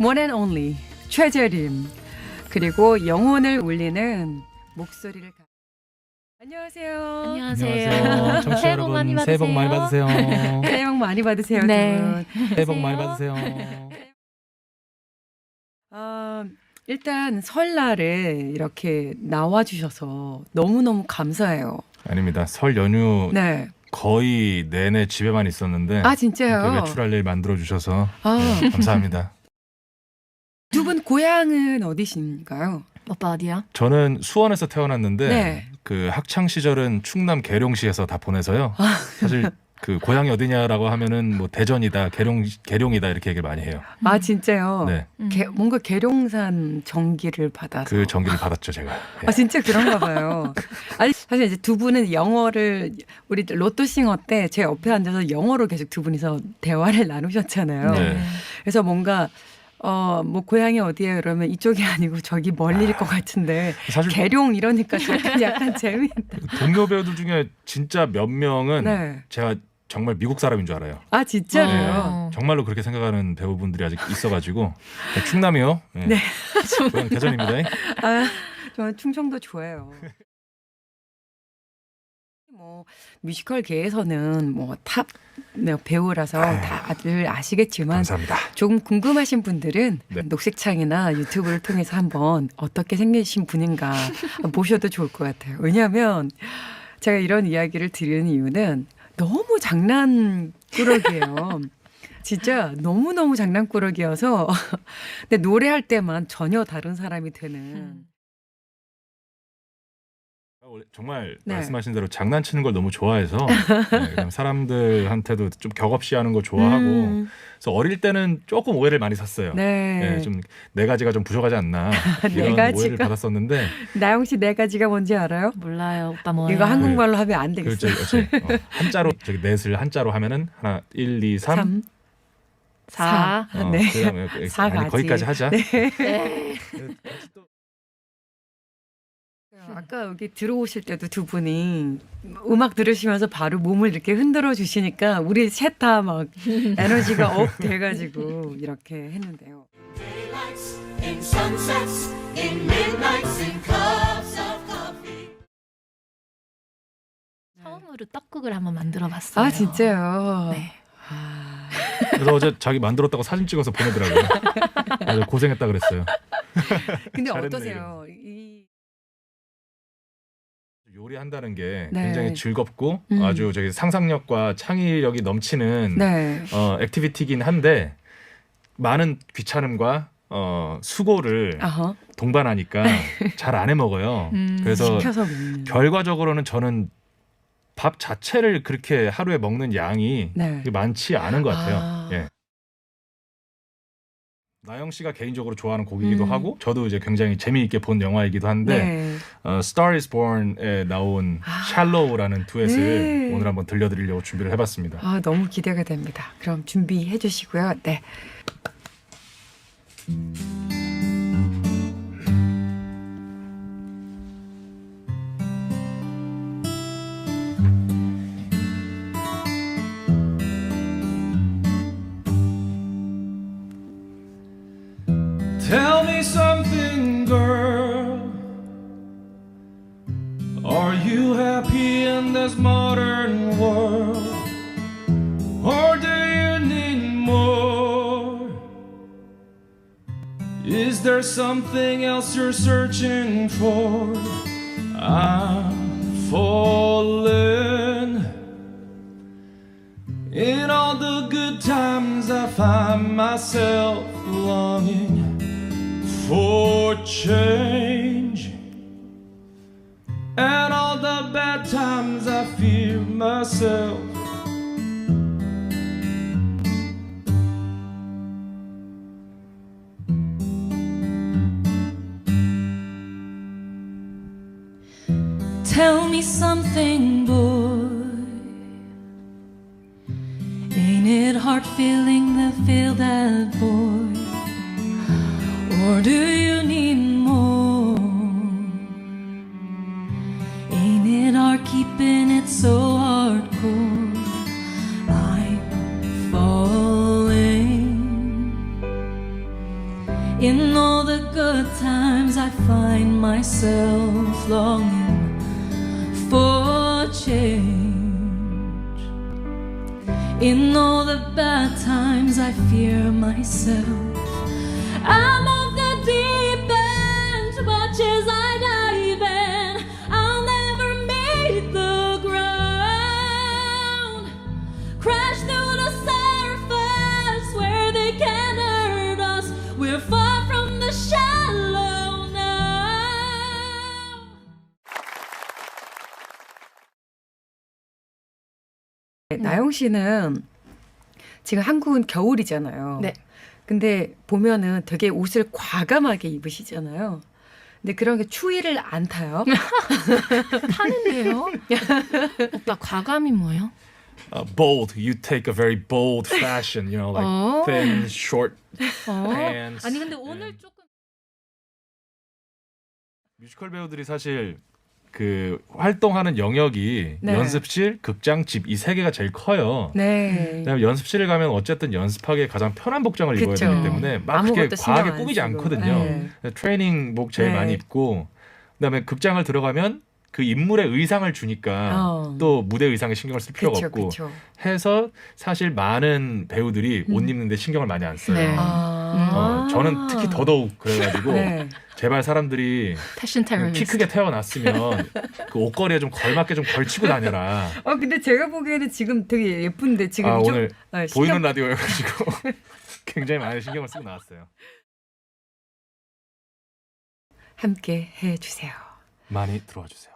One and Only 최재림 그리고 영혼을 울리는 목소리를 가... 안녕하세요. 안녕하세요. 안녕하세요. 청취자 새해 복 많이 여러분 새해 복 많이 받으세요. 새해 복 많이 받으세요. 네. 두 분. 새해 복 많이 받으세요. 어, 일단 설날에 이렇게 나와 주셔서 너무너무 감사해요. 아닙니다. 설 연휴 네. 거의 내내 집에만 있었는데 아 이렇게 진짜요? 외출할 일 만들어 주셔서 아, 네, 감사합니다. 두 분 고향은 어디신가요? 오빠 어디야? 저는 수원에서 태어났는데 네. 그 학창 시절은 충남 계룡시에서 다 보내서요. 아. 사실 그 고향이 어디냐라고 하면은 뭐 대전이다, 계룡 계룡이다 이렇게 얘기를 많이 해요. 아 진짜요? 네, 음. 게- 뭔가 계룡산 전기를 받아서 그 전기를 받았죠 제가. 예. 아 진짜 그런가 봐요. 아니 사실 이제 두 분은 영어를 우리 로또싱어 때 제 옆에 앉아서 영어로 계속 두 분이서 대화를 나누셨잖아요. 네. 그래서 뭔가 어 뭐 고향이 어디예요? 이러면 이쪽이 아니고 저기 멀리일 것 같은데 사실 계룡 이러니까 약간 약간 재밌. 동료 배우들 중에 진짜 몇 명은 네. 제가 정말 미국 사람인 줄 알아요. 아 진짜로요? 어. 정말로 그렇게 생각하는 배우분들이 아직 있어가지고 네, 충남이요. 네. 네. 고향 대전입니다. 아 저는 충청도 좋아해요. 뭐 뮤지컬 계에서는 뭐탑 네, 배우라서 아유. 다들 아시겠지만 감사합니다. 조금 궁금하신 분들은 네. 녹색창이나 유튜브를 통해서 한번 어떻게 생기신 분인가 보셔도 좋을 것 같아요. 왜냐하면 제가 이런 이야기를 드리는 이유는 너무 장난꾸러기예요. 진짜 너무너무 장난꾸러기여서 근데 노래할 때만 전혀 다른 사람이 되는 음. 정말 네. 말씀하신 대로 장난치는 걸 너무 좋아해서 네, 사람들한테도 좀 격없이 하는 거 좋아하고 음, 그래서 어릴 때는 조금 오해를 많이 샀어요. 네. 네, 좀네 가지가 좀 부족하지 않나 네 이런 가지가. 오해를 받았었는데 나영 씨 네 가지가 뭔지 알아요? 몰라요. 오빠 뭐예요? 이거 한국말로 하면 안그 되겠어요. 저기 어째, 어, 한자로 저기 넷을 한자로 하면은 하나 1, 2, 3 3, 사. 어, 네. 그다음에 사 아니, 가지. 거기까지 하자. 네. 네. 아까 여기 들어오실 때도 두 분이 음악 들으시면서 바로 몸을 이렇게 흔들어 주시니까 우리 셋 다 막 에너지가 업 돼가지고 이렇게 했는데요. Daylights in sunsets, in midnights in cups of coffee. 처음으로 떡국을 한번 만들어봤어요. 아 진짜요? 네. 아, 그래서 어제 자기 만들었다고 사진 찍어서 보내더라고요. 고생했다 그랬어요. 근데 잘했네, 어떠세요? 이, 요리한다는 게 네. 굉장히 즐겁고 음. 아주 저기 상상력과 창의력이 넘치는 네. 어, 액티비티긴 한데 많은 귀찮음과 어, 수고를 아하. 동반하니까 잘 안 해 먹어요. 음. 그래서 시켜서 먹는. 결과적으로는 저는 밥 자체를 그렇게 하루에 먹는 양이 네. 많지 않은 것 같아요. 아. 예. 나영 씨가 개인적으로 좋아하는 곡이기도 음. 하고 저도 이제 굉장히 재미있게 본 영화이기도 한데 네. 어, Star is Born에 나온 아. Shallow라는 듀엣을 네. 오늘 한번 들려드리려고 준비를 해봤습니다. 아 너무 기대가 됩니다. 그럼 준비해 주시고요. 네. Tell me something, girl. Are you happy in this modern world? Or do you need more? Is there something else you're searching for? I'm falling. In all the good times, I find myself longing for change. And all the bad times, I fear myself. Tell me something, boy. Ain't it hard feeling the feel that boy? Or do you need more? Ain't it hard keeping it so hardcore? I'm falling. In all the good times, I find myself longing for change. In all the bad times, I fear myself. 나영 씨는 지금 한국은 겨울이잖아요. 네. 근데 보면은 되게 옷을 과감하게 입으시잖아요. 근데 그런 게 추위를 안 타요. 타는데요? 오빠 과감이 뭐예요? Uh, bold. You take a very bold fashion. You know, like 어. thin, short 어? pants. 아니 근데 오늘 and- 조금 뮤지컬 배우들이 사실 그 활동하는 영역이 네. 연습실, 극장, 집 이 세 개가 제일 커요. 네. 왜냐면 연습실에 가면 어쨌든 연습하기에 가장 편한 복장을 입어야 그쵸. 되기 때문에 막 그렇게 아무것도 신경 과하게 안 꾸미지 쓰고. 않거든요. 네. 트레이닝복 제일 네. 많이 입고 그다음에 극장을 들어가면 그 인물의 의상을 주니까 어. 또 무대 의상에 신경을 쓸 필요가 그쵸, 없고 그쵸. 해서 사실 많은 배우들이 옷 음. 입는데 신경을 많이 안 써요. 네. 아. 어, 저는 특히 더더욱 그래가지고 네. 제발 사람들이 패션 키. 크게 태어났으면 그 옷걸이에 좀 걸맞게 좀 걸치고 다녀라. 어 근데 제가 보기에는 지금 되게 예쁜데 지금 아 좀 오늘 아, 신경- 보이는 라디오여가지고 굉장히 많은 신경을 쓰고 나왔어요. 함께 해 주세요. 많이 들어와 주세요.